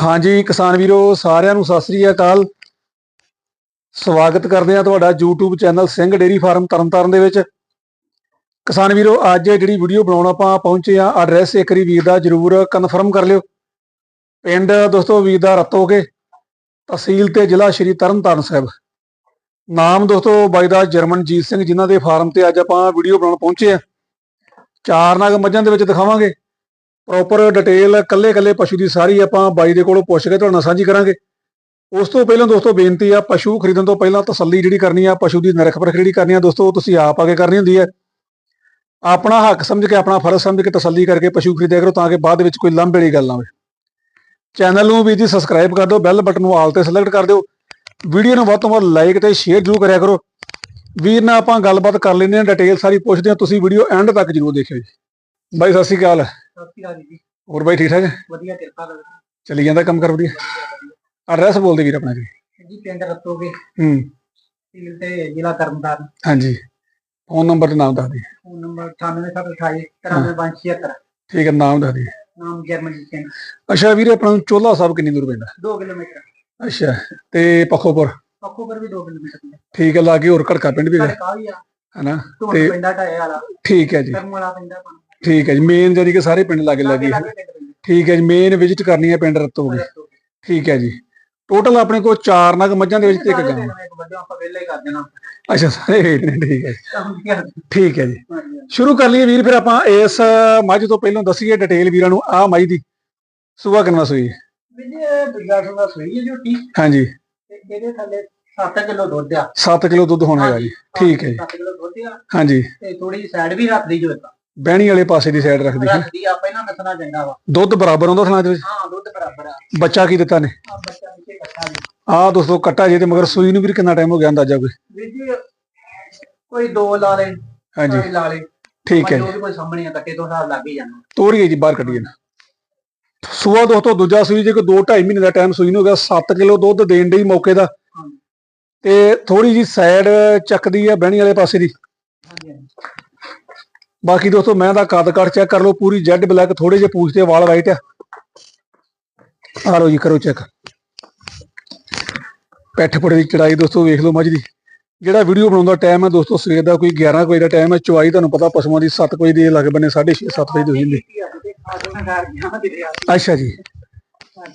ਹਾਂਜੀ, ਕਿਸਾਨ ਵੀਰੋ, ਸਾਰਿਆਂ ਨੂੰ ਸਤਿ ਸ੍ਰੀ ਅਕਾਲ। ਸਵਾਗਤ ਕਰਦੇ ਆ ਤੁਹਾਡਾ YouTube channel Singh dairy farm Tarn Taran ਦੇ ਵਿੱਚ। ਕਿਸਾਨ ਵੀਰੋ, ਅੱਜ ਜਿਹੜੀ ਵੀਡੀਓ ਬਣਾਉਣ ਆਪਾਂ ਪਹੁੰਚੇ ਆ ਐਡਰੈਸ ਇੱਕ ਵਾਰੀ ਵੀਰ ਦਾ ਜਰੂਰ ਕਨਫਰਮ ਕਰ ਲਿਓ। ਪਿੰਡ ਦੋਸਤੋ, ਵੀਰ ਦਾ ਰਤੋਗੇ ਤਹਿਸੀਲ ਤੇ ਜ਼ਿਲ੍ਹਾ ਸ਼੍ਰੀ ਤਰਨਤਾਰਨ ਸਾਹਿਬ। ਨਾਮ ਦੋਸਤੋ, ਬਾਈ ਦਾ ਜਰਮਨਜੀਤ ਸਿੰਘ, ਜਿਨ੍ਹਾਂ ਦੇ ਫਾਰਮ ਤੇ ਅੱਜ ਆਪਾਂ ਵੀਡੀਓ ਬਣਾਉਣ ਪਹੁੰਚੇ ਆ ਚਾਰ ਨਗ ਮੱਝਾਂ ਦੇ ਵਿੱਚ ਦਿਖਾਵਾਂਗੇ। ਪ੍ਰੋਪਰ ਡਿਟੇਲ ਕੱਲੇ ਕੱਲੇ ਪਸ਼ੂ ਦੀ ਸਾਰੀ ਆਪਾਂ ਬਾਈ ਦੇ ਕੋਲੋਂ ਪੁੱਛ ਕੇ ਤੁਹਾਡੇ ਨਾਲ ਸਾਂਝੀ ਕਰਾਂਗੇ। ਉਸ ਤੋਂ ਪਹਿਲਾਂ ਦੋਸਤੋ ਬੇਨਤੀ ਆ, ਪਸ਼ੂ ਖਰੀਦਣ ਤੋਂ ਪਹਿਲਾਂ ਤਸੱਲੀ ਜਿਹੜੀ ਕਰਨੀ ਆ, ਪਸ਼ੂ ਦੀ ਨਿਰਖ ਪਰਖ ਜਿਹੜੀ ਕਰਨੀ ਆ, ਦੋਸਤੋ ਤੁਸੀਂ ਆਪ ਆ ਕੇ ਕਰਨੀ ਹੁੰਦੀ ਹੈ ਆਪਣਾ ਹੱਕ ਸਮਝ ਕੇ, ਆਪਣਾ ਫਰਜ਼ ਸਮਝ ਕੇ ਤਸੱਲੀ ਕਰਕੇ ਪਸ਼ੂ ਖਰੀਦਿਆ ਕਰੋ ਤਾਂ ਕਿ ਬਾਅਦ ਵਿੱਚ ਕੋਈ ਲੰਬੇ ਵਾਲੀ ਗੱਲ ਨਾ ਹੋਵੇ। ਚੈਨਲ ਨੂੰ ਵੀ ਜੀ ਸਬਸਕ੍ਰਾਈਬ ਕਰ ਦਿਓ ਬੈਲ ਬਟਨ ਨੂੰ ਆਲ ਤੇ ਸਿਲੈਕਟ ਕਰ ਦਿਓ। ਵੀਡੀਓ ਨੂੰ ਵੱਧ ਤੋਂ ਵੱਧ ਲਾਈਕ ਤੇ ਸ਼ੇਅਰ ਜ਼ਰੂਰ ਕਰਿਆ ਕਰੋ। ਵੀਰ ਨਾਲ ਆਪਾਂ ਗੱਲਬਾਤ ਕਰ ਲੈਂਦੇ ਹਾਂ ਡਿਟੇਲ ਸਾਰੀ ਪੁੱਛਦੇ ਹਾਂ, ਤੁਸੀਂ ਵੀਡੀਓ ਐਂਡ ਤੱਕ ਜ਼ਰੂਰ ਦੇਖਿਓ ਜੀ। ਬਾਈ ਸਤਿ ਸ਼੍ਰੀ ਅਕਾਲ। ਸਤਿ ਸ਼੍ਰੀ ਅਕਾਲ ਜੀ। ਹੋਰ ਬਾਈ ਠੀਕ ਠਾਕ? ਹੈ? ਵਧੀਆ ਕਿਰਪਾ ਕਰੋ ਚੱਲੀ ਜਾਂਦਾ ਕੰਮ ਕਰ ਵਧੀਆ। ਐਡਰੈਸ ਬੋਲਦੇ ਵੀਰ ਆਪਣਾ ਜੀ। ਜੀ ਪਿੰਡ ਰੱਤੋਗੇ। ਹੂੰ। ਤਹਿਸੀਲ ਤੇ ਜ਼ਿਲ੍ਹਾ ਤਰਨਤਾਰਨ। ਹਾਂਜੀ। ਫੋਨ ਨੰਬਰ ਤੇ ਨਾਮ ਦੱਸ ਦਿਓ ਫੋਨ ਨੰਬਰ 9828 93576 ਠੀਕ ਹੈ ਨਾਮ ਦੱਸ ਦਿਓ ਨਾਮ ਜਰਮਨਜੀਤ ਸਿੰਘ। ਅੱਛਾ ਵੀਰੇ ਆਪਣਾ ਚੋਲਾ ਸਾਹਿਬ ਕਿੰਨੀ ਦੂਰ ਪੈਂਦਾ? 2 ਕਿਲੋਮੀਟਰ। ਅੱਛਾ ਤੇ ਪੱਖੋਪੁਰ? ਪੱਖੋਪਰ ਵੀ 2 ਕਿਲੋਮੀਟਰ ਠੀਕ ਹੈ ਲਾਗੇ ਹੋਰ ਘੜਕਾ ਪਿੰਡ ਵੀ ਹੈਗਾ। ਸਾਡੇ ਕਾ ਵੀ ਆ। ਹਨਾ ਧੁੰਦ ਤੇ ਪਿੰਡਾ ਢਾਏ ਵਾਲਾ। ਠੀਕ ਹੈ ਜੀ। ਕਰਮ ਵਾਲਾ ਪਿੰਡਾ ਠੀਕ ਹੈ ਜੀ ਮੇਨ ਜਿਹੜੀ ਕਿ ਸਾਰੇ ਪਿੰਡ ਲਾਗੇ ਲਾਗੇ ਪੈਂਦਾ। ਠੀਕ ਹੈ ਜੀ ਮੇਨ ਵਿਜ਼ਿਟ ਕਰਨੀ ਹੈ ਪਿੰਡ ਰਤੋਗੇ। ਠੀਕ ਹੈ ਜੀ। ਟੋਟਲ ਆਪਣੇ ਕੋਲ ਚਾਰ ਨਗ ਮੱਝਾਂ ਦੇ ਵਿੱਚ ਤੇ ਇੱਕ ਗਾਂ। ਅੱਛਾ ਸਾਰੇ ਵੇਚ ਨੇ ਠੀਕ ਹੈ ਜੀ। ਠੀਕ ਹੈ ਜੀ। ਸ਼ੁਰੂ ਕਰ ਲਈਏ ਵੀਰ ਫਿਰ ਆਪਾਂ ਇਸ ਮੱਝ ਤੋਂ ਪਹਿਲਾਂ ਦੱਸੀਏ ਡਿਟੇਲ ਵੀਰਾਂ ਨੂੰ ਆਹ ਮੱਝ ਦੀ। ਸੁਬਾ ਕਿੰਨਾ ਸੂਈ ਹੈ? ਜੀ ਸੋਈ ਹੈ ਝੋਟੀ ਹਾਂਜੀ। ਇਹਦੇ ਥੱਲੇ 7 ਕਿਲੋ ਦੁੱਧ ਆ। 7 ਕਿਲੋ ਦੁੱਧ ਹੋਣਾ ਹੈਗਾ ਜੀ। ਠੀਕ ਹੈ ਜੀ। 7 ਕਿਲੋ ਦੁੱਧ ਆ। ਹਾਂਜੀ। ਤੇ ਥੋੜੀ ਸਾਈਡ ਵੀ ਰੱਖਦੀ ਜੋ ਇੱਕ ਬਹਿਣੀ ਵਾਲੇ ਪਾਸੇ ਦੀ ਸਾਈਡ ਰੱਖਦੀ ਹੈ ਰੱਖਦੀ ਆ ਪਹਿਲਾਂ ਦੱਸਣਾ ਚੰਗਾ ਵਾ। ਦੁੱਧ ਬਰਾਬਰ ਆਉਂਦਾ ਥਣਾ ਦੇ ਵਿੱਚ? ਹਾਂ ਦੁੱਧ ਬਰਾਬਰ ਆ। ਬੱਚਾ ਕੀ ਦਿੱਤਾ ਨੇ? ਆ ਬੱਚਾ ਨੀਚੇ ਕੱਟਾ ਜੀ। ਆਹ ਦੋਸਤੋ ਕੱਟਾ ਜੇ ਤੇ ਮਗਰ ਸੂਈ ਨੂੰ ਵੀ ਕਿੰਨਾ ਟਾਈਮ ਹੋ ਗਿਆ ਅੰਦਾਜ਼ਾ ਕੋਈ? ਵੀਰ ਜੀ ਕੋਈ ਦੋ ਲਾ ਲੇ ਹਾਂਜੀ। ਲਾ ਲੇ। ਠੀਕ ਹੈ ਜੀ। ਕੋਈ ਸਾਹਮਣੇ ਆ ਕੱਟੇ ਤੋਂ ਹਿਸਾਬ ਲੱਗ ਹੀ ਜਾਣਾ। ਤੋਰੀਏ ਜੀ ਬਾਹਰ ਕੱਢੀਏ ਨਾ। ਸੂਆ ਦੋਸਤੋ ਦੂਜਾ ਸੂਈ ਜੇ 2 2.5 ਮਹੀਨੇ ਦਾ ਟਾਈਮ ਸੂਈ ਨੂੰ ਹੋ ਗਿਆ 7 ਕਿਲੋ ਦੁੱਧ ਦੇਣ ਦੇ ਮੌਕੇ ਦਾ। ਤੇ ਥੋੜੀ ਜੀ ਸਾਈਡ ਚੱਕਦੀ ਆ ਬਹਿਣੀ ਵਾਲੇ ਪਾਸੇ ਦੀ। ਬਾਕੀ ਦੋਸਤੋ, ਮੈਂ ਦਾ ਕੱਦ ਕੱਟ ਚੈੱਕ ਕਰ ਲਓ, ਪੂਰੀ ਜੈਡ ਬਲੈਕ ਥੋੜੇ ਜਿਹੇ ਪੂਛ ਤੇ ਵਾਲ ਵਾਈਟ ਆ। ਆ ਲਓ ਜੀ, ਕਰੋ ਚੈੱਕ ਪੈਠ ਪੜੇ ਦੀ ਚੜਾਈ ਦੋਸਤੋ, ਵੇਖ ਲਓ ਮੱਝ ਦੀ। ਜਿਹੜਾ ਵੀਡੀਓ ਬਣਾਉਂਦਾ ਟਾਈਮ ਹੈ ਦੋਸਤੋ, ਸਵੇਰ ਦਾ ਕੋਈ 11 ਵਜੇ ਦਾ ਟਾਈਮ ਹੈ ਚਵਾਈ ਤੁਹਾਨੂੰ ਪਤਾ ਪਸ਼ੂਆਂ ਦੀ 7 ਵਜੇ ਦੇ ਲੱਗ ਬੰਨੇ 6:30 7 ਵਜੇ ਦੀ ਹੁੰਦੀ। ਅੱਛਾ ਜੀ।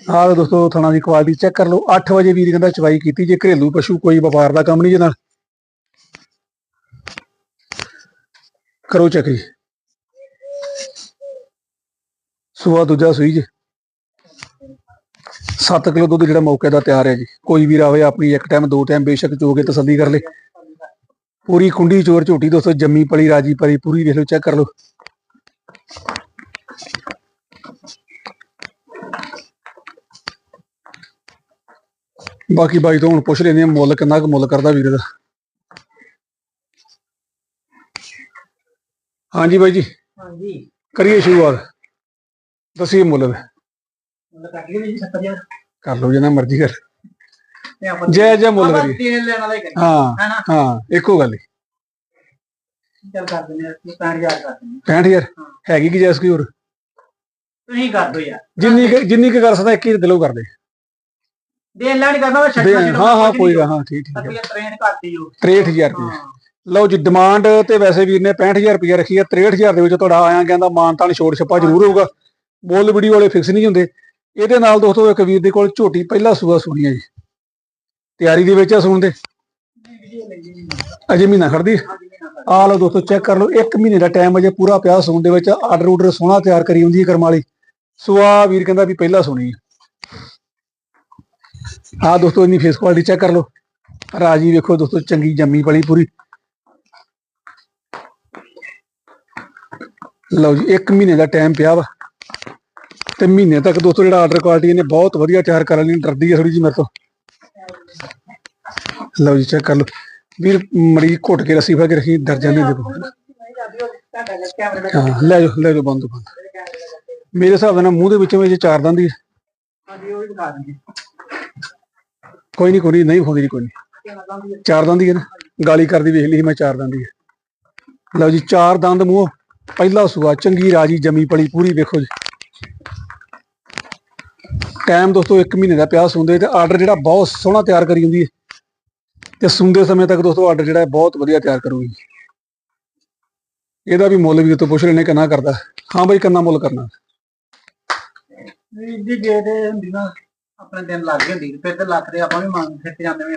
ਆਹ ਦੋਸਤੋ, ਥਣਾ ਦੀ ਕੁਆਲਿਟੀ ਚੈੱਕ ਕਰ ਲਓ। 8 ਵਜੇ ਵੀਰ ਕਹਿੰਦਾ ਚਵਾਈ ਕੀਤੀ, ਜੇ ਘਰੇਲੂ ਪਸ਼ੂ ਕੋਈ ਵਪਾਰ ਦਾ ਕੰਮ ਨਹੀਂ ਜੇ ਨਾਲ। ਕਰੋ ਚੈੱਕ ਜੀ। ਦੂਜਾ ਸੂਈ ਜੇ। 7 ਕਿਲੋ ਦੁੱਧ ਜਿਹੜਾ ਮੌਕੇ ਦਾ ਤਿਆਰ ਹੈ ਜੀ। ਕੋਈ ਵੀਰ ਆਵੇ ਆਪਣੀ ਇੱਕ ਟਾਈਮ ਦੋ ਟਾਈਮ ਬੇਸ਼ੱਕ ਚੋ ਕੇ ਤਸੱਲੀ ਕਰ ਲੇ। ਪੂਰੀ ਕੁੰਡੀ ਚੋਰ ਝੋਟੀ ਦੋਸਤੋ, ਜੰਮੀ ਪਲੀ, ਰਾਜੀ ਪਲੀ, ਪੂਰੀ ਦੇਖ ਲਓ, ਚੈੱਕ ਕਰ ਲਓ। ਬਾਕੀ ਬਾਈ ਤੋਂ ਹੁਣ ਪੁੱਛ ਲੈਂਦੇ ਆ ਮੁੱਲ ਕਿੰਨਾ ਕੁ ਮੁੱਲ ਕਰਦਾ ਵੀਰੇ ਦਾ ਹਾਂਜੀ ਬਾਈ ਜੀ। ਹਾਂਜੀ। ਕਰੀਏ ਸ਼ੁਰੂਆਤ। ਦੱਸੀਏ ਮੁੱਲ ਦਾ। ਮੁੱਲ ਕੱਟ ਲਈ ਜੀ 70000 ਕਰ ਲਓ ਜਿੰਨਾ ਮਰਜ਼ੀ ਕਰ। ਜੈ ਜੈ ਮੁੱਲ ਕਰੀਏ। ਦੇਣ ਲੈਣ ਵਾਲਾ ਹੀ ਕਰੀਏ। ਹਾਂ ਹਾਂ ਇੱਕੋ ਗੱਲ ਹੀ ਚੱਲ ਕਰ ਦਿੰਦੇ ਆ 65000 ਕਰ ਦਿੰਦੇ 65000 ਹੈਗੀ ਕਿ ਜੈਸ ਕੋਈ ਹੋਰ? ਤੁਸੀਂ ਕਰ ਦੋ ਯਾਰ। ਜਿੰਨੀ ਜਿੰਨੀ ਕੁ ਕਰ ਸਕਦਾ 21 ਦਿਲੋਂ ਕਰ ਦੇ ਦੇਣ ਲੈਣ ਕਰਨਾ ਵਾ ਦੇ- ਛੱਡਣਾ ਹਾਂ ਹਾਂ ਕੋਈ ਹਾਂ ਠੀਕ ਠੀਕ ਹੈ। ਰੁਪਏ ਟ੍ਰੇਨ ਕਰਤੀ ਜੋ 63000 ਰੁਪਏ ਹਾਂ। ਲਓ ਜੀ ਡਿਮਾਂਡ ਤੇ ਵੈਸੇ ਵੀਰ ਨੇ 65000 ਰੁਪਏ ਰੱਖੀ ਹੈ 63000 ਦੇ ਵਿੱਚ ਤੁਹਾਡਾ ਆਇਆ ਕਹਿੰਦਾ ਮਾਨਤਾਨ ਛੋੜ ਛੱਪਾ ਜ਼ਰੂਰ ਹੋਊਗਾ। ਬੋਲ ਵੀਡੀਓ ਵਾਲੇ ਫਿਕਸ ਨਹੀਂ ਹੁੰਦੇ। ਇਹਦੇ ਨਾਲ ਦੋਸਤੋ ਇੱਕ ਵੀਰ ਦੇ ਕੋਲ ਝੋਟੀ ਪਹਿਲਾ ਸੂਆ ਸੁਣੀ ਹੈ ਜੀ। ਤਿਆਰੀ ਦੇ ਵਿੱਚ ਆ ਸੁਣ ਦੇ। ਅਜੇ ਮਹੀਨਾ ਖੜਦੀ ਆ। ਲਓ ਦੋਸਤੋ ਚੈੱਕ ਕਰ ਲਓ। 1 ਮਹੀਨੇ ਦਾ ਟਾਈਮ ਅਜੇ ਪੂਰਾ ਪਿਆ ਸੌਣ ਦੇ ਵਿੱਚ। ਆਰਡਰ ਆਰਡਰ ਸੋਹਣਾ ਤਿਆਰ ਕਰੀ ਹੁੰਦੀ ਹੈ ਕਰਮਾਲੀ ਸੁਆ ਵੀਰ ਕਹਿੰਦਾ ਵੀ ਪਹਿਲਾਂ ਸੁਣੀ ਹੈ ਆ ਦੋਸਤੋ, ਇੰਨੀ ਫੇਸ ਕੁਆਲਿਟੀ ਚੈੱਕ ਕਰ ਲਓ। ਰਾਜੀ ਵੇਖੋ ਦੋਸਤੋ, ਚੰਗੀ ਜੰਮੀ ਪਲੀ ਪੂਰੀ। ਲਓ ਜੀ 1 ਮਹੀਨੇ ਦਾ ਟਾਈਮ ਪਿਆ ਵਾ ਤੇ ਮਹੀਨੇ ਤੱਕ ਦੋਸਤੋ ਜਿਹੜਾ ਆਰਡਰ ਕੁਆਲਿਟੀ ਇਹਨੇ ਬਹੁਤ ਵਧੀਆ ਤਿਆਰ ਕਰ ਲਈ ਡਰਦੀ ਹੈ ਥੋੜੀ ਜਿਹੀ ਮੇਰੇ ਤੋਂ। ਲਓ ਜੀ ਚੈੱਕ ਕਰ ਲਓ। ਵੀਰ, ਮੜੀ ਘੁੱਟ ਕੇ ਰੱਸੀ ਫੜ ਕੇ ਰੱਖੀ, ਡਰ ਜਾਂਦੇ ਦੇਖੋ। ਹਾਂ, ਲੈ ਜਾਓ ਲੈ ਜਾਓ, ਬੰਦ ਬੰਦ। ਮੇਰੇ ਹਿਸਾਬ ਨਾਲ ਮੂੰਹ ਦੇ ਵਿੱਚੋਂ ਇਹ ਚਾਰ ਦੰਦ ਹੀ। ਹੈ। ਹਾਂਜੀ ਉਹ ਕੋਈ ਨਹੀਂ ਕੋਈ ਨਹੀਂ ਨਹੀਂ ਹੁੰਦੀ ਕੋਈ ਨਹੀਂ ਚਾਰ ਦੰਦ ਹੀ ਹੈ ਨਾ। ਗਾਲੀ ਕਰਦੀ ਵੇਖ ਲਈ ਮੈਂ ਚਾਰ ਦੰਦ ਹੀ। ਲਓ ਜੀ, ਚਾਰ ਦੰਦ ਮੂੰਹ। ਪਹਿਲਾ ਸੂਆ ਚੰਗੀ ਰਾਜੀ ਜਮੀ ਪਲੀ ਪੂਰੀ ਵੇਖੋ ਜੀ। ਟਾਈਮ ਦੋਸਤੋ 1 ਮਹੀਨੇ ਦਾ ਪਿਆ ਸੁੰਦੇ ਤੇ ਆਰਡਰ ਜਿਹੜਾ ਬਹੁਤ ਸੋਹਣਾ ਤਿਆਰ ਕਰੀ ਹੁੰਦੀ ਹੈ ਤੇ ਸੁੰਦੇ ਸਮੇਂ ਤੱਕ ਦੋਸਤੋ ਆਰਡਰ ਜਿਹੜਾ ਹੈ ਬਹੁਤ ਵਧੀਆ ਤਿਆਰ ਕਰੂਗੀ। ਇਹਦਾ ਵੀ ਮੁੱਲ ਵੀ ਤੋਂ ਪੁੱਛ ਲੈਣੇ ਕਿੰਨਾ ਕਰਦਾ। ਹਾਂ ਬਈ ਕਿੰਨਾ ਮੁੱਲ ਕਰਨਾ? ਜੀ ਜੇ ਤੇ ਹੁੰਦੀ ਨਾ ਆਪਣੇ ਦਿਨ ਲੱਗ ਗਏ ਹੁੰਦੀ। ਫਿਰ ਤੇ ਲੱਖ ਦੇ ਆਪਾਂ ਵੀ ਮੰਗ ਫਿਰ ਜਾਂਦੇ ਵੇ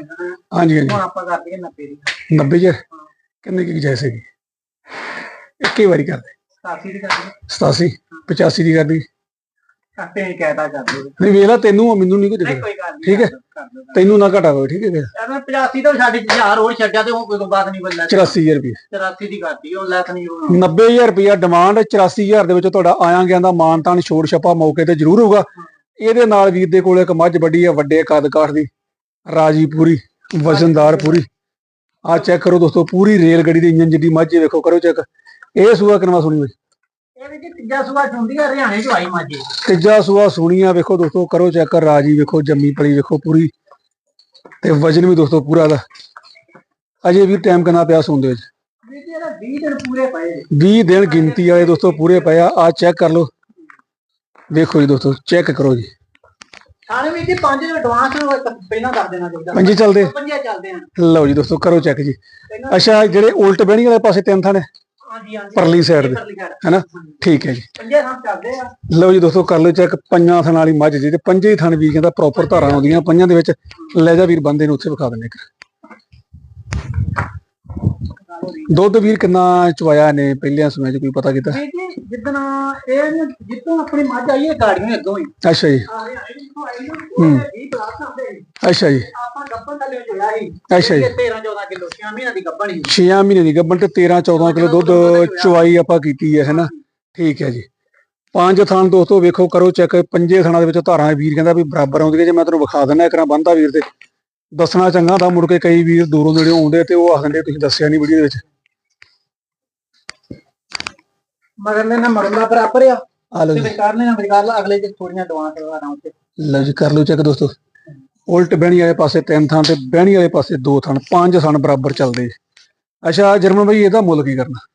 ਹਾਂਜੀ ਹਾਂਜੀ। ਹੁਣ ਆਪਾਂ ਕਰ ਦਈਏ 90 ਦੀ। 90000 ਕਿੰਨੇ ਕੀ ਜਾਇਸੇ ਕੀ ਇੱਕੇ ਵਾਰੀ ਕਰਦੇ। 87 ਦੀ ਕਰ ਦਈਏ 87 85 ਦੀ ਕਰਦੀ ਕੱਟੇ ਹੀ ਕਹਿਤਾ ਕਰ ਦਿਓ ਨਹੀਂ ਵੇਖ ਲਾ ਤੈਨੂੰ ਆ, ਮੈਨੂੰ ਨਹੀਂ ਕੋਈ ਗੱਲ ਨਹੀਂ ਠੀਕ ਹੈ। ਕਰ ਦਿਓ ਤੈਨੂੰ ਨਾ ਘਟਾ ਕੋਈ ਠੀਕ ਹੈ ਐਵੇਂ 85 ਤੋਂ ਸਾਡੀ 1000 ਹੋਰ ਛੱਡਿਆ ਤੇ ਉਹ ਕੋਈ ਬਾਤ ਨਹੀਂ ਬੰਦਾ 84000 ਰੁਪਏ 84 ਦੀ ਕਰਤੀ ਉਹ ਲੈਸ ਨਹੀਂ ਹੋਣਾ। 90000 ਰੁਪਇਆ ਡਿਮਾਂਡ 84000 ਦੇ ਵਿੱਚ ਤੁਹਾਡਾ ਆਇਆ ਗਿਆ ਦਾ ਮਾਨਤਾਨ ਛੋੜ ਛਪਾ ਮੌਕੇ ਤੇ ਜ਼ਰੂਰ ਹੋਊਗਾ। ਇਹਦੇ ਨਾਲ ਵੀਰ ਦੇ ਕੋਲ ਇੱਕ ਮੱਝ ਵੱਡੀ ਆ ਵੱਡੇ ਕੱਦ ਕਾਠ ਦੀ। ਰਾਜੀ ਪੂਰੀ ਵਜ਼ਨਦਾਰ ਪੂਰੀ ਆ ਚੈੱਕ ਕਰੋ ਦੋਸਤੋ ਪੂਰੀ ਰੇਲ ਗੱਡੀ ਦੀ ਇੰਜਨ ਜਿੱਡੀ ਮੱਝ ਹੈ, ਵੇਖੋ ਕਰੋ ਚੈੱਕ ਇਹ ਸੂਆ ਕਿਨਵਾ ਸੁਣੀ ਹੋਈ ਇਹ ਵੀ ਜੀ ਤੀਜਾ ਸੁਭਾ ਹੁੰਦੀ ਆ ਹਰਿਆਣੇ ਚ ਆਈ ਮਾਜੀ ਤੀਜਾ ਸੂਆ ਸੁਣੀਆਂ ਵੇਖੋ ਦੋਸਤੋ ਕਰੋ ਚੈੱਕ ਕਰ ਰਾਜੀ ਵੇਖੋ ਜੰਮੀ ਪਲੀ ਵੇਖੋ ਪੂਰੀ। ਤੇ ਵਜਨ ਵੀ ਦੋਸਤੋ ਪੂਰਾ ਦਾ। ਅਜੇ ਵੀ ਟਾਈਮ ਕਿੰਨਾ ਪਿਆ ਸੌਣ ਦੇ ਵਿੱਚ? ਵੀਰ ਜੀ ਇਹਦਾ 20 ਦਿਨ ਪੂਰੇ ਪਏ। ਨੇ। 20 ਦਿਨ ਗਿਣਤੀ ਵਾਲੇ ਦੋਸਤੋ ਪੂਰੇ ਪਏ ਆ। ਆ ਚੈੱਕ ਕਰ ਲਓ। ਦੇਖੋ ਜੀ ਦੋਸਤੋ ਚੈੱਕ ਕਰੋ ਜੀ। ਥਾਣੇ ਵਿੱਚ ਜੀ ਪੰਜ ਐਡਵਾਂਸ ਪਹਿਲਾਂ ਕਰ ਦੇਣਾ ਚਾਹੀਦਾ। ਪੰਜੀ ਚੱਲਦੇ? ਪੰਜੇ ਚੱਲਦੇ ਆ। ਲਓ ਜੀ ਦੋਸਤੋ ਕਰੋ ਚੈੱਕ ਜੀ। ਅੱਛਾ ਜਿਹੜੇ ਉਲਟ ਬਹਿਣੀ ਵਾਲੇ ਪਾਸੇ ਤਿੰਨ ਥਾਣੇ? ਹਾਂਜੀ ਹਾਂਜੀ। ਪਰਲੀ ਸਾਈਡ ਦੇ। ਹੈਨਾ? ਠੀਕ ਹੈ ਜੀ। ਪੰਜੇ ਥਾਂ ਚੱਲਦੇ ਆ। ਲਓ ਜੀ ਦੋਸਤੋ ਕਰ ਲਓ ਚੈੱਕ ਪੰਜਾਂ ਥਣ ਵਾਲੀ ਮੱਝ ਜੀ ਤੇ ਪੰਜੇ ਹੀ ਥਣ ਵੀ ਕਹਿੰਦਾ ਪ੍ਰੋਪਰ ਧਾਰਾਂ ਆਉਂਦੀਆਂ ਪੰਜਾਂ ਦੇ ਵਿੱਚ ਲੈ ਜਾ ਵੀਰ ਬੰਦੇ ਨੂੰ ਉੱਥੇ ਵਿਖਾ ਦਿੰਦੇ ਇੱਕ। ਦੁੱਧ ਵੀਰ ਕਿੰਨਾ ਚਵਾਇਆ ਨੇ ਪਹਿਲਿਆਂ ਸਮੇਂ 'ਚ ਕੋਈ ਪਤਾ ਕੀਤਾ? ਵੀਰ ਜੀ ਜਿੱਦਣ ਇਹ ਨਾ- ਜਿੱਦੋਂ ਆਪਣੀ ਮੱਝ ਆਈ ਹੈ ਗਾੜੀਆਂ ਅੱਗੋਂ ਹੀ। ਅੱਛਾ ਜੀ। ਆ ਹਰਿਆਣੇ ਜਿੱਥੋਂ ਆਈ ਨੂੰ ਉਹ 20 ਪਲਾਸ ਆਉਂਦੇ ਸੀ। ਅੱਛਾ ਜੀ। ਆਪਾਂ ਗੱਪਣ ਥੱਲੇ ਜੋਇਆ ਸੀ। ਅੱਛਾ ਜੀ। 13 14 ਕਿਲੋ 6 ਮਹੀਨਿਆਂ ਦੀ ਗੱਪਣ ਸੀ। 6 ਮਹੀਨੇ ਦੀ ਗੱਭਣ ਤੇ 13 14 ਕਿਲੋ ਦੁੱਧ ਚਵਾਈ ਆਪਾਂ ਕੀਤੀ ਹੈ ਹੈਨਾ? ਠੀਕ ਹੈ ਜੀ। ਪੰਜ ਥਣ ਦੋਸਤੋ ਵੇਖੋ ਕਰੋ ਚੈੱਕ। ਪੰਜੇ ਥਣਾਂ ਦੇ ਵਿੱਚ ਧਾਰਾਂ ਵੀਰ ਕਹਿੰਦਾ ਵੀ ਬਰਾਬਰ ਆਉਂਦੀਆਂ ਜੇ ਮੈਂ ਤੁਹਾਨੂੰ ਵਿਖਾ ਦਿੰਦਾ ਇੱਕ ਨਾ ਬੰਦਾ ਵੀਰ ਤੇ। ਦੱਸਣਾ ਚੰਗਾ ਤਾਂ ਮੁੜ ਕੇ ਕਈ ਵੀਰ ਦੂਰੋਂ ਨੇੜੇ ਆਉਂਦੇ ਤੇ ਉਹ ਆਖਦੇ ਤੁਸੀਂ ਦੱਸਿਆ ਨਹੀਂ ਵੀਡੀਓ ਦੇ ਵਿੱਚ। ਮਗਰਲੇ ਨਾਲ ਮਗਰਲਾ ਬਰਾਬਰ ਆ। ਆ ਲਓ ਤੇ ਜੀ ਵਿਚਾਰਲੇ ਨਾਲ ਵਿਚਾਰਲਾ ਅਗਲੇ ਚ ਥੋੜੀਆਂ ਦਵਾਂ ਕਰਵਾਣਾ ਉੱਤੇ। ਲਓ ਜੀ ਕਰ ਲਓ ਚੈੱਕ ਦੋਸਤੋ। ਉਲਟ ਬਹਿਣੀ ਵਾਲੇ ਪਾਸੇ ਤਿੰਨ ਥਣ ਤੇ ਬਹਿਣੀ ਵਾਲੇ ਪਾਸੇ ਦੋ ਥਣ ਪੰਜ ਥਣ ਬਰਾਬਰ ਚੱਲਦੇ। ਜੀ। ਅੱਛਾ ਜਰਮਨ ਭਾਈ ਇਹਦਾ ਮੁੱਲ ਕੀ ਕਰਨਾ?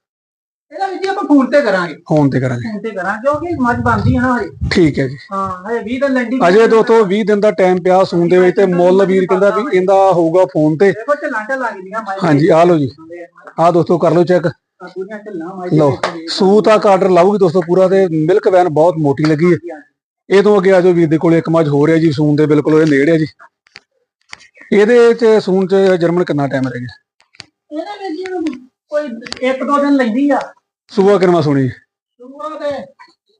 ਇਹਦਾ ਵੀ ਜੀ ਆਪਾਂ ਫੋਨ ਤੇ ਕਰਾਂਗੇ। ਫੋਨ ਤੇ ਕਰਾਂਗੇ। ਫੋਨ ਤੇ ਕਰਾਂਗੇ ਕਿਉਂਕਿ ਮੱਝ ਬਣਦੀ ਹੈ ਨਾ ਹਜੇ। ਠੀਕ ਹੈ ਜੀ। ਹਾਂ ਹਜੇ 20 ਦਿਨ ਲੈਂਦੀ ਅਜੇ ਦੋਸਤੋ 20 ਦਿਨ ਦਾ ਟਾਈਮ ਪਿਆ ਸੂਣ ਦੇ ਵਿੱਚ ਤੇ ਮੁੱਲ ਵੀਰ ਕਹਿੰਦਾ ਵੀ ਇਹਦਾ ਹੋਊਗਾ ਫੋਨ ਤੇ। ਦੇਖੋ ਢਿੱਲਾਂ ਢਿੱਲਾਂ ਲੱਗਦੀਆਂ ਮੱਝ ਹਾਂਜੀ ਆ ਲਓ ਜੀ। ਆ ਦੋਸਤੋ ਕਰ ਲਓ ਚੈੱਕ ਲਓ ਸੂ ਤੱਕ ਆਰਡਰ ਲਾਊਗੀ ਦੋਸਤੋ ਪੂਰਾ ਤੇ ਮਿਲਕ ਵੈਨ ਬਹੁਤ ਮੋਟੀ ਲੱਗੀ ਹੈ। ਇਹ ਤੋਂ ਅੱਗੇ ਆ ਜਾਓ ਵੀਰ ਦੇ ਕੋਲ ਇੱਕ ਮੱਝ ਹੋ ਰਿਹਾ ਜੀ ਸੂਣ ਦੇ ਬਿਲਕੁਲ ਇਹ ਨੇੜੇ ਆ ਜੀ। ਇਹਦੇ ਚ ਸੂਣ ਚ ਜਰਮਨ ਕਿੰਨਾ ਟਾਈਮ ਰਹਿ ਗਿਆ? ਇਹਦੇ ਜੀ ਕੋਈ ਇੱਕ ਦੋ ਦਿਨ ਲੈਂਦੀ ਆ। ਸੂਆ ਕਿੰਨਾ ਸੁਣੀ ਸ਼ੁਰੂਆਤ ਦੇ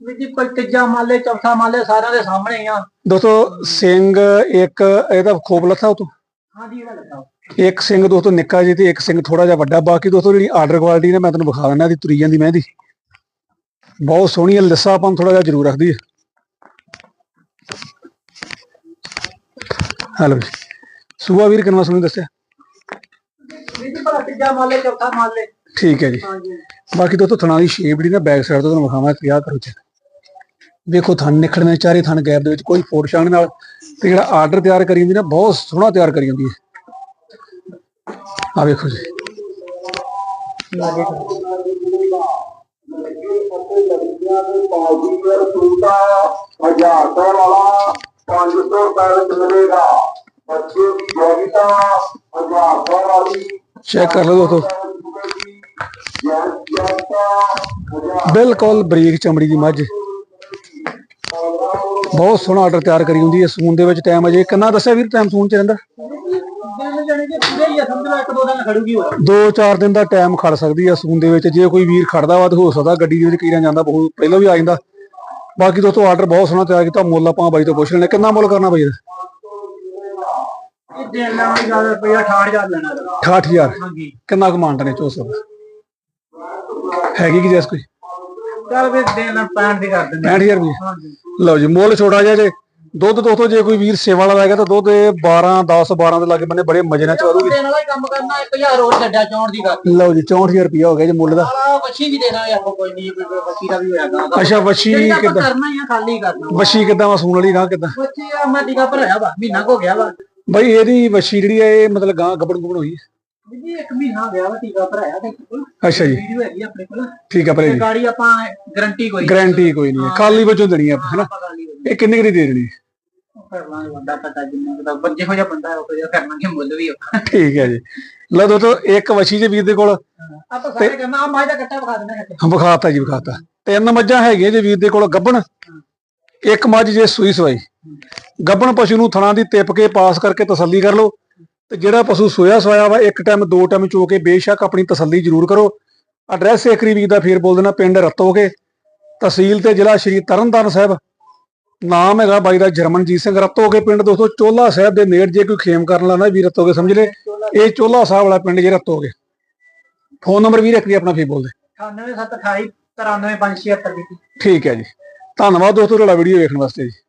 ਵਿੱਚ ਤੀਜਾ ਮਾਲੇ ਚੌਥਾ ਮਾਲੇ ਸਾਰਿਆਂ ਦੇ ਸਾਹਮਣੇ ਹੀ ਆ। ਦੋਸਤੋ ਸਿੰਘ ਇੱਕ ਇਹਦਾ ਖੋਪ ਲੱਥਾ ਉਤੋਂ ਹਾਂਜੀ ਇਹਦਾ ਲੱਗਾ ਇੱਕ ਸਿੰਘ ਦੋਸਤੋ ਨਿੱਕਾ ਜੀ ਤੇ ਇੱਕ ਸਿੰਘ ਥੋੜਾ ਜਿਹਾ ਵੱਡਾ। ਬਾਕੀ ਦੋਸਤੋ ਜਿਹੜੀ ਆਰਡਰ ਕੁਆਲਿਟੀ ਨੇ ਮੈਂ ਤੁਹਾਨੂੰ ਵਿਖਾ ਦਿੰਦਾ ਇਹਦੀ ਤੁਰੀ ਜਾਂਦੀ ਮਹਿੰਦੀ। ਬਹੁਤ ਸੋਹਣੀ ਹੈ ਲਿੱਸਾ ਆਪਾਂ ਥੋੜਾ ਜਿਹਾ ਜ਼ਰੂਰ ਰੱਖਦੀ ਹੈ। ਹਲੋ ਸੂਆ ਵੀਰ ਕਿੰਨਾ ਸੁਣੀ ਦੱਸਿਆ? ਵੀ ਜੀ ਭਲਾ ਤੀਜਾ ਮਾਲੇ ਚੌਥਾ ਮਾਲੇ ਠੀਕ ਹੈ ਜੀ। ਹਾਂਜੀ ਬਾਕੀ ਦੋਸਤੋ ਥਣਾ ਦੀ ਸ਼ੇਪ ਜਿਹੜੀ ਨਾ ਬੈਕ ਸਾਈਡ ਤੋਂ ਤੁਹਾਨੂੰ ਵਿਖਾਵਾਂ ਤੇ ਕਰੋ ਚੈੱਕ ਵੇਖੋ ਥਣ ਨਿਕਲਣੇ ਚਾਰੇ ਥਣ ਗੈਪ ਦੇ ਵਿੱਚ ਕੋਈ ਫੋੜ ਛਾਣ ਨਾਲ ਤੇ ਜਿਹੜਾ ਆਰਡਰ ਤਿਆਰ ਕਰੀ ਹੁੰਦੀ ਨਾ, ਬਹੁਤ ਸੋਹਣਾ ਤਿਆਰ ਕਰੀ ਹੁੰਦੀ ਹੈ। ਆ ਵੇਖੋ ਜੀ। ਚੈੱਕ ਕਰ ਲਓ ਦੋਸਤੋ। ਬਿਲਕੁਲ ਬਰੀਕ ਚਮੜੀ ਦੀ ਮੱਝ। ਬਹੁਤ ਸੋਹਣਾ ਆਰਡਰ ਤਿਆਰ ਕਰੀ ਹੁੰਦੀ ਹੈ। ਸੂਨ ਦੇ ਵਿੱਚ ਟਾਈਮ ਅਜੇ ਕਿੰਨਾ ਦੱਸਿਆ ਵੀਰ ਟਾਈਮ ਸੂਨ ਚ ਰਹਿੰਦਾ? ਦੋ ਚਾਰ ਦਿਨ ਦਾ ਟਾਈਮ ਖੜ ਸਕਦੀ ਹੈ ਸੂਨ ਦੇ ਵਿੱਚ। ਜੇ ਕੋਈ ਵੀਰ ਖੜਦਾ ਵਾ ਤੇ ਹੋ ਸਕਦਾ ਗੱਡੀ ਦੇ ਵਿੱਚ ਕੀਰਾਂ ਜਾਂਦਾ ਬਹੁਤ, ਪਹਿਲਾਂ ਵੀ ਆ ਜਾਂਦਾ। ਬਾਕੀ ਦੋਸਤੋ ਆਰਡਰ ਬਹੁਤ ਸੋਹਣਾ ਤਿਆਰ ਕੀਤਾ। ਮੁੱਲ ਆਪਾਂ ਬਾਈ ਤੋਂ ਪੁੱਛ ਲੈਣੇ ਕਿੰਨਾ ਮੁੱਲ ਕਰਨਾ ਬਾਈ ਇਹਦਾ? 68000 ਕਿੰਨਾ ਕਮਾਂਡ ਨੇ ਚੋ ਹੈਗੀ ਕਿ ਜੈਸ ਕੋਈ? ਚੱਲ ਵੀ ਦਿਨ ਨਾਲ ਪੈਣ ਦੀ ਕਰ ਦਿੰਦੇ 65000 ਰੁਪਏ ਹਾਂਜੀ ਲਓ ਜੀ ਮੁੱਲ ਛੋਟਾ ਜਿਹਾ ਜੇ। ਦੁੱਧ ਦੋਸਤੋ ਜੇ ਕੋਈ ਵੀਰ ਸੇਵਾ ਵਾਲਾ ਹੈਗਾ ਤਾਂ ਦੁੱਧ ਇਹ 12 10 12 ਦੇ ਲਾਗੇ ਬੰਨੇ ਬੜੇ ਮਜ਼ੇ ਨਾਲ ਚਵਾ ਦੂਗੀ ਦਿਨ ਵਾਲਾ ਹੀ ਕੰਮ ਕਰਨਾ 1000 ਹੋਰ ਛੱਡਿਆ ਚੌਣ ਦੀ ਗੱਲ। ਲਓ ਜੀ 64000 ਰੁਪਏ ਹੋ ਗਿਆ ਜੀ ਮੁੱਲ ਦਾ। ਆਲਾ ਵੱਛੀ ਵੀ ਦੇਣਾ ਹੈ ਆਪਾਂ ਕੋਈ ਨਹੀਂ ਕੋਈ ਵੱਛੀ ਦਾ ਵੀ ਹੋਏਗਾ ਅੱਛਾ ਵੱਛੀ ਕਿੱਦਾਂ? ਕਰਨਾ ਹੀ ਆ ਖਾਲੀ ਕਰਨਾ। ਵੱਛੀ ਕਿੱਦਾਂ ਵਸੂਣ ਵਾਲੀ ਗਾਂ ਕਿੱਦਾਂ? ਵੱਛੀ ਆ ਮੈਂ ਟੀਕਾ ਭਰਾਇਆ ਵਾ ਮਹੀਨਾ ਕੋ ਗਿਆ ਵਾ। ਬਈ ਇਹਦੀ ਵੱਛੀ ਜਿਹੜੀ ਹੈ ਇਹ ਮਤਲਬ ਗਾਂ ਗੱਬੜ ਗੁਬੜ ਹੋਈ। ਹੈ ਜੀ ਇੱਕ ਮਹੀਨਾ ਗਿਆ ਵਾ ਟੀਕਾ ਭਰਾਇਆ ਤੇ ਕੋਲ ਅੱਛਾ ਜੀ। ਵੀਡੀਓ ਹੈਗੀ ਆਪਣੇ ਕੋਲ। ਠੀਕ ਆ ਭਰੇ ਜੀ। ਗਾੜੀ ਆਪਾਂ ਗਾਰੰਟੀ ਕੋਈ ਗਾਰੰਟੀ ਕੋਈ ਨਹੀਂ ਹੈ। ਖਾਲੀ ਵਿੱਚੋਂ ਦੇਣੀ ਆ ਆਪਾਂ ਹਨਾ? ਇਹ ਕਿੰਨੇ ਕੁ ਦੀ ਦੇ ਦੇਣੀ? ਹੈ? ਕਰ ਲਾਂਗੇ ਬੰਦਾ ਪਤਾ ਜਿੰਨਾ ਕੁ ਦਾ ਬੱਜੇ ਹੋ ਜਾ ਬੰਦਾ ਉਹ ਜਿਹਾ ਕਰਨਾ ਕਿ ਮੁੱਲ ਵੀ ਉਹ ਠੀਕ ਹੈ ਜੀ। ਲਓ ਦੋਸਤੋ ਇੱਕ ਵਛੀ ਜੇ ਵੀਰ ਦੇ ਕੋਲ। ਆਪਾਂ ਸਾਰੇ ਕਰਨਾ ਆ ਮਾਈ ਦਾ ਕੱਟਾ ਵਿਖਾ ਦੇਣਾ ਹੈ ਵਿਖਾਤਾ ਜੀ ਵਿਖਾਤਾ। ਤਿੰਨ ਮੱਝਾਂ ਹੈਗੀਆਂ ਜੇ ਵੀਰ ਦੇ ਕੋਲ ਗੱਬਣ। ਇੱਕ ਮੱਝ ਜੇ ਸੂਈ ਸਵਾਈ। ਗੱਬਣ ਪਸ਼ੂ ਨੂੰ ਥਣਾ ਦੀ ਤਿਪ ਕੇ ਪਾਸ ਕਰਕੇ ਤਸੱਲੀ ਕਰ ਲਓ। ਤੇ ਜਿਹੜਾ ਪਸ਼ੂ ਸੋਇਆ ਸਵਾਇਆ ਵਾ ਇੱਕ ਟਾਈਮ ਦੋ ਟਾਈਮ ਚੋ ਕੇ ਬੇਸ਼ੱਕ ਆਪਣੀ ਤਸੱਲੀ ਜ਼ਰੂਰ ਕਰੋ। ਐਡਰੈਸ ਏਕਰੀ ਵੀਰ ਦਾ ਫੇਰ ਬੋਲ ਦੇਣਾ ਪਿੰਡ ਰਤੋਗੇ। ਤਹਿਸੀਲ ਤੇ ਜ਼ਿਲ੍ਹਾ ਸ਼੍ਰੀ ਤਰਨਤਾਰਨ ਸਾਹਿਬ। ਨਾਮ ਹੈਗਾ ਬਾਈ ਦਾ ਜਰਮਨਜੀਤ ਸਿੰਘ ਰਤੋਗੇ ਪਿੰਡ ਦੋਸਤੋ ਚੋਲਾ ਸਾਹਿਬ ਦੇ ਨੇੜ ਜੇ ਕੋਈ ਖੇਮ ਕਰਨ ਲਾਣਾ ਵੀ ਰਤੋਗੇ ਸਮਝ ਲੈ ਇਹ ਚੋਲਾ ਸਾਹਿਬ ਵਾਲਾ ਪਿੰਡ ਜੇ ਰਤੋਗੇ। ਫੋਨ ਨੰਬਰ ਵੀਰ ਇੱਕ ਵੀ ਆਪਣਾ ਫੇਰ ਬੋਲ ਦੇ। 9728 93576 ਦੀ। ਠੀਕ ਹੈ ਜੀ। ਧੰਨਵਾਦ ਦੋਸਤੋ ਤੁਹਾਡਾ ਵੀਡੀਓ ਵੇਖਣ ਵਾਸਤੇ ਜੀ।